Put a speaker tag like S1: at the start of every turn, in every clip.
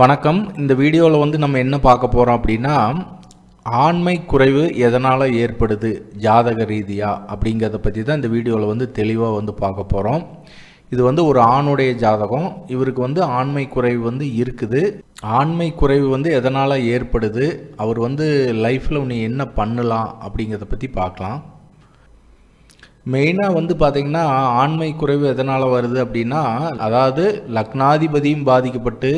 S1: வணக்கம். இந்த வீடியோவில் வந்து நம்ம என்ன பார்க்க போகிறோம் அப்படின்னா ஆண்மை குறைவு எதனால் ஏற்படுது ஜாதக ரீதியாக அப்படிங்கிறத பற்றி தான் இந்த வீடியோவில் வந்து தெளிவாக வந்து பார்க்க போகிறோம் இது வந்து ஒரு ஆணுடைய ஜாதகம். இவருக்கு வந்து ஆண்மை குறைவு வந்து இருக்குது. ஆண்மை குறைவு வந்து எதனால் ஏற்படுது அவர் வந்து லைஃப்பில் நீ என்ன பண்ணலாம் அப்படிங்கிறத பற்றி பார்க்கலாம். மெயினாக வந்து பார்த்திங்கன்னா ஆண்மை குறைவு எதனால் வருது அப்படின்னா அதாவது லக்னாதிபதியும் பாதிக்கப்பட்டு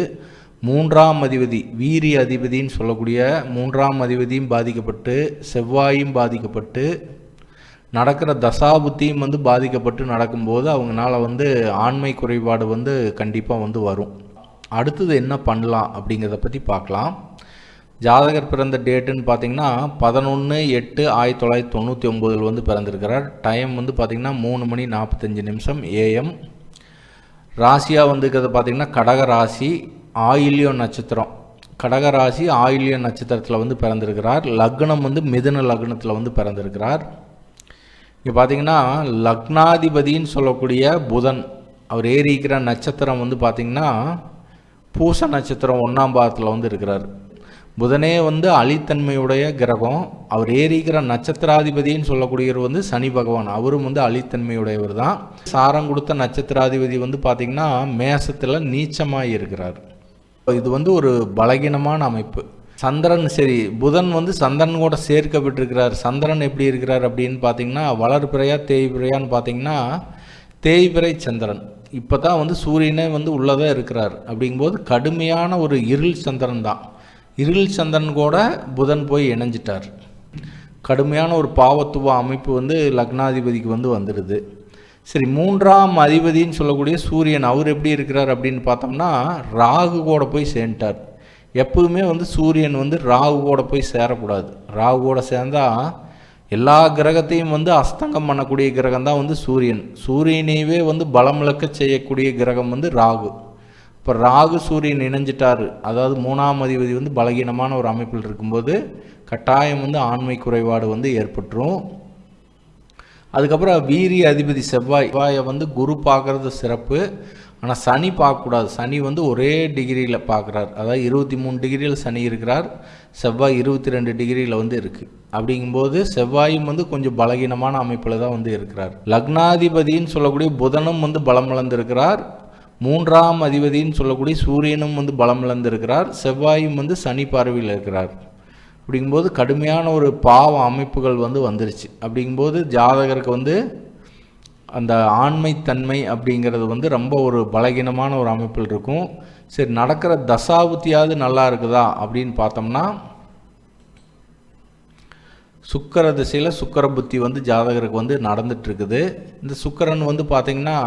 S1: மூன்றாம் அதிபதி வீரிய அதிபதின்னு சொல்லக்கூடிய மூன்றாம் அதிபதியும் பாதிக்கப்பட்டு செவ்வாயும் பாதிக்கப்பட்டு நடக்கிற தசாபுத்தியும் வந்து பாதிக்கப்பட்டு நடக்கும்போது அவங்களால வந்து ஆண்மை குறைபாடு வந்து கண்டிப்பாக வந்து வரும். அடுத்தது என்ன பண்ணலாம் அப்படிங்கிறத பற்றி பார்க்கலாம். ஜாதகர் பிறந்த டேட்டுன்னு பார்த்தீங்கன்னா பதினொன்று எட்டு ஆயிரத்தி தொள்ளாயிரத்தி தொண்ணூற்றி ஒம்போதில் வந்து பிறந்திருக்கிறார். டைம் வந்து பார்த்திங்கன்னா மூணு மணி நாற்பத்தஞ்சு நிமிஷம் ஏஎம் ராசியாக வந்துருக்கிறது பார்த்திங்கன்னா கடக ராசி. ஆயில்யோ நட்சத்திரம். கடகராசி ராசி நட்சத்திரத்தில் வந்து பிறந்திருக்கிறார். லக்னம் வந்து மிதுன லக்னத்தில் வந்து பிறந்திருக்கிறார். இங்கே பார்த்தீங்கன்னா லக்னாதிபதின்னு சொல்லக்கூடிய புதன் அவர் ஏறிக்கிற நட்சத்திரம் வந்து பார்த்திங்கன்னா பூச நட்சத்திரம் ஒன்றாம் பாதத்தில் வந்து இருக்கிறார். புதனே வந்து அழித்தன்மையுடைய கிரகம். அவர் ஏறிக்கிற நட்சத்திராதிபதின்னு சொல்லக்கூடியவர் வந்து சனி பகவான். அவரும் வந்து அழித்தன்மையுடையவர் தான். சாரம் கொடுத்த நட்சத்திராதிபதி வந்து பார்த்திங்கன்னா மேசத்தில் நீச்சமாக இருக்கிறார். இது வந்து ஒரு பலகீனமான அமைப்பு. சந்திரன் சரி புதன் வந்து சந்திரன் கூட சேர்க்கப்பட்டிருக்கிறார். சந்திரன் எப்படி இருக்கிறார் அப்படின்னு பார்த்தீங்கன்னா வளர்பிறையா தேய்பிறையான்னு பார்த்தீங்கன்னா தேய்பிறை சந்திரன். இப்போ தான் வந்து சூரியனே வந்து உள்ளதாக இருக்கிறார். அப்படிங்கும்போது கடுமையான ஒரு இருள் சந்திரன் தான். இருள் சந்திரன் கூட புதன் போய் இணைஞ்சிட்டார். கடுமையான ஒரு பாவத்துவ அமைப்பு வந்து லக்னாதிபதிக்கு வந்து வந்துடுது. சரி மூன்றாம் அதிபதின்னு சொல்லக்கூடிய சூரியன் அவர் எப்படி இருக்கிறார் அப்படின்னு பார்த்தோம்னா ராகு கூட போய் சேர்ந்துட்டார். எப்பவுமே வந்து சூரியன் வந்து ராகு கூட போய் சேரக்கூடாது. ராகு கூட சேர்ந்தால் எல்லா கிரகத்தையும் வந்து அஸ்தங்கம் பண்ணக்கூடிய கிரகம் தான் வந்து சூரியன். சூரியனையவே வந்து பலமிழக்க செய்யக்கூடிய கிரகம் வந்து ராகு. இப்போ ராகு சூரியன் இணைஞ்சிட்டார். அதாவது மூணாம் அதிபதி வந்து பலகீனமான ஒரு அமைப்பில் இருக்கும்போது கட்டாயம் வந்து ஆண்மை குறைபாடு வந்து ஏற்பட்டுரும். அதுக்கப்புறம் வீரிய அதிபதி செவ்வாய். செவ்வாயை வந்து குரு பார்க்குறது சிறப்பு. ஆனால் சனி பார்க்கக்கூடாது. சனி வந்து ஒரே டிகிரியில் பார்க்குறார். அதாவது இருபத்தி மூணு டிகிரியில் சனி இருக்கிறார். செவ்வாய் இருபத்தி ரெண்டு டிகிரியில் வந்து இருக்குது அப்படிங்கும்போது செவ்வாயும் வந்து கொஞ்சம் பலகீனமான அமைப்பில் தான் வந்து இருக்கிறார். லக்னாதிபதின்னு சொல்லக்கூடிய புதனும் வந்து பலம் வளர்ந்துருக்கிறார் மூன்றாம் அதிபதின்னு சொல்லக்கூடிய சூரியனும் வந்து பலம் இழந்திருக்கிறார். செவ்வாயும் வந்து சனி பார்வையில் இருக்கிறார். அப்படிங்கும்போது கடுமையான ஒரு பாவ அமைப்புகள் வந்து வந்துருச்சு. அப்படிங்கும்போது ஜாதகருக்கு வந்து அந்த ஆண்மைத்தன்மை அப்படிங்கிறது வந்து ரொம்ப ஒரு பலகீனமான ஒரு அமைப்பில் இருக்கும். சரி நடக்கிற தசாபுத்தியாவது நல்லா இருக்குதா அப்படின்னு பார்த்தோம்னா சுக்கர திசையில் சுக்கர புத்தி வந்து ஜாதகருக்கு வந்து நடந்துட்டுருக்குது. இந்த சுக்கரன் வந்து பார்த்திங்கன்னா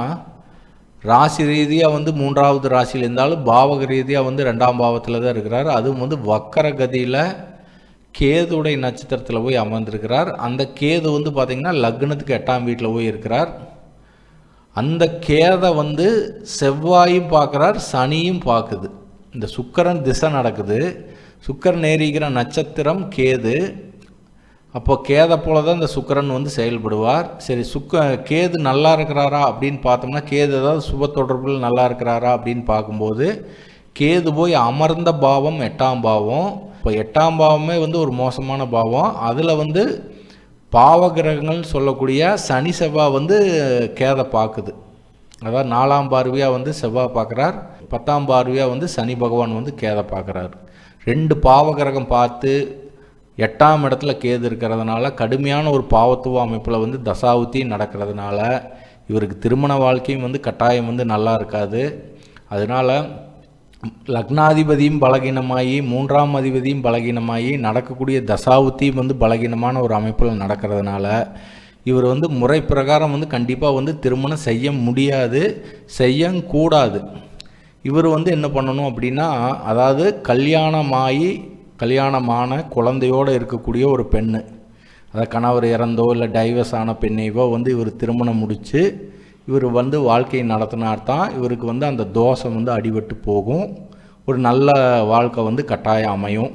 S1: ராசி ரீதியாக வந்து மூன்றாவது ராசியில் இருந்தாலும் பாவக ரீதியாக வந்து ரெண்டாம் பாவத்தில் தான் இருக்கிறார். அதுவும் வந்து வக்கர கதியில் கேதுடைய நட்சத்திரத்தில் போய் அமர்ந்திருக்கிறார். அந்த கேது வந்து பார்த்திங்கன்னா லக்னத்துக்கு எட்டாம் வீட்டில் போய் இருக்கிறார். அந்த கேதை வந்து செவ்வாயும் பார்க்குறார் சனியும் பார்க்குது. இந்த சுக்கரன் திசை நடக்குது. சுக்கரன் ஏறிக்கிற நட்சத்திரம் கேது. அப்போ கேதை போல தான் இந்த சுக்கரன் வந்து செயல்படுவார். சரி சுக்க கேது நல்லா இருக்கிறாரா அப்படின்னு பார்த்தோம்னா கேது ஏதாவது சுப தொடர்பில் நல்லா இருக்கிறாரா அப்படின்னு பார்க்கும்போது கேது போய் அமர்ந்த பாவம் எட்டாம் பாவம். இப்போ எட்டாம் பாவமே வந்து ஒரு மோசமான பாவம். அதில் வந்து பாவகிரகங்கள்னு சொல்லக்கூடிய சனி செவ்வாய் வந்து கேதை பார்க்குது. அதாவது நாலாம் பார்வையாக வந்து செவ்வாய் பார்க்குறார். பத்தாம் பார்வையாக வந்து சனி பகவான் வந்து கேதை பார்க்குறாரு. ரெண்டு பாவகிரகம் பார்த்து எட்டாம் இடத்துல கேது இருக்கிறதுனால கடுமையான ஒரு பாவத்துவ அமைப்பில் வந்து தசாவுத்தி நடக்கிறதுனால இவருக்கு திருமண வாழ்க்கையும் வந்து கட்டாயம் வந்து நல்லா இருக்காது. அதனால் லக்னாதிபதியும் பலகீனமாகி மூன்றாம் அதிபதியும் பலகீனமாகி நடக்கக்கூடிய தசாவுத்தியும் வந்து பலகீனமான ஒரு அமைப்பில் நடக்கிறதுனால இவர் வந்து முறை பிரகாரம் வந்து கண்டிப்பாக வந்து திருமணம் செய்ய முடியாது செய்யக்கூடாது. இவர் வந்து என்ன பண்ணணும் அப்படின்னா அதாவது கல்யாணமாகி கல்யாணமான குழந்தையோடு இருக்கக்கூடிய ஒரு பெண்ணு. அதை கணவர் இறந்தோ இல்லை டைவர்ஸ் ஆன பெண்ணைவோ வந்து இவர் திருமணம் முடித்து இவர் வந்து வாழ்க்கையை நடத்தினார் தான் இவருக்கு வந்து அந்த தோஷம் வந்து அடிபட்டு போகும். ஒரு நல்ல வாழ்க்கை வந்து கட்டாயம் அமையும்.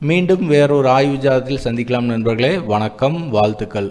S1: மீண்டும் வேறொரு ஆய்வு ஜாதத்தில் சந்திக்கலாம் நண்பர்களே. வணக்கம். வாழ்த்துக்கள்.